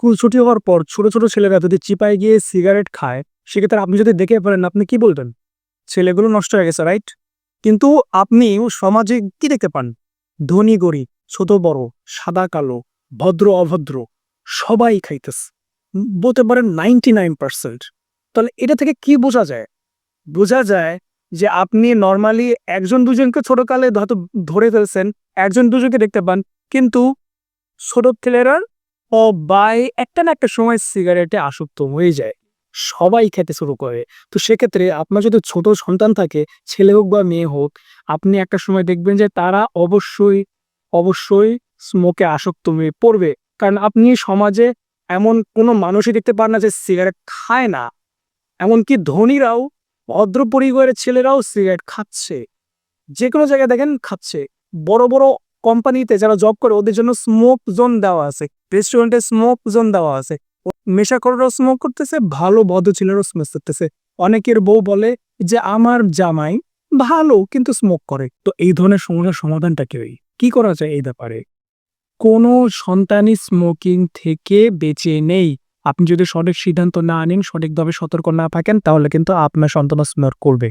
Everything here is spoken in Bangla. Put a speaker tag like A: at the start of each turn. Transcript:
A: স্কুল ছুটি হওয়ার পর ছোট ছোট ছেলেরা যদি চিপায় গিয়ে সিগারেট খায়, সেক্ষেত্রে আপনি যদি দেখে পারেন আপনি কি বলবেন ছেলেগুলো নষ্ট হয়ে গেছে রাইট কিন্তু আপনি সমাজে কি দেখতে পান? ধনী, গরিব, ছোট, বড়, সাদা, কালো, ভদ্র, অভদ্র, সবাই খাইতেছে। বলতে পারেন নাইনটি নাইন পার্সেন্ট তাহলে এটা থেকে কি বোঝা যায়? বোঝা যায় যে আপনি নর্মালি একজন, দুজনকে ছোট কালে হয়তো ধরে ফেলছেন, একজন, দুজনকে দেখতে পান, কিন্তু ছোট ছেলেরা ও বাই, একটা না একটা সময় সিগারেটে আসক্ত হয়ে যায়। সবাই খেতে শুরু করে। তো সেক্ষেত্রে আপনার যদি ছোট সন্তান থাকে, ছেলে হোক বা মেয়ে হোক, আপনি একটা সময় দেখবেন যে তারা অবশ্যই অবশ্যই স্মোকে আসক্ত হয়ে পড়বে। কারণ আপনি সমাজে এমন কোনো মানুষই দেখতে পান না যে সিগারেট খায় না। এমনকি ধনীরাও, ভদ্র পরিবারের ছেলেরাও সিগারেট খাচ্ছে। যে কোনো জায়গায় দেখেন খাচ্ছে। বড় বড় কোম্পানিতে যারা জব করে, ওদের জন্য স্মোক জোন দেওয়া আছে। রেস্টুরেন্টে স্মোক জোন দেওয়া আছে। নেশা করারও স্মোক করতেছে, ভালো ভদ্র ছেলেরও স্মোক করতেছে। অনেকের বউ বলে যে, আমার জামাই ভালো, কিন্তু স্মোক করে। তো এই ধরনের সমস্যার সমাধানটা কেউই কি করা যায় এই ব্যাপারে? কোনো সন্তানই স্মোকিং থেকে বেঁচে নেই। আপনি যদি সঠিক সিদ্ধান্ত না নিন, সঠিকভাবে সতর্ক না থাকেন, তাহলে কিন্তু আপনার সন্তান স্মোক করবে।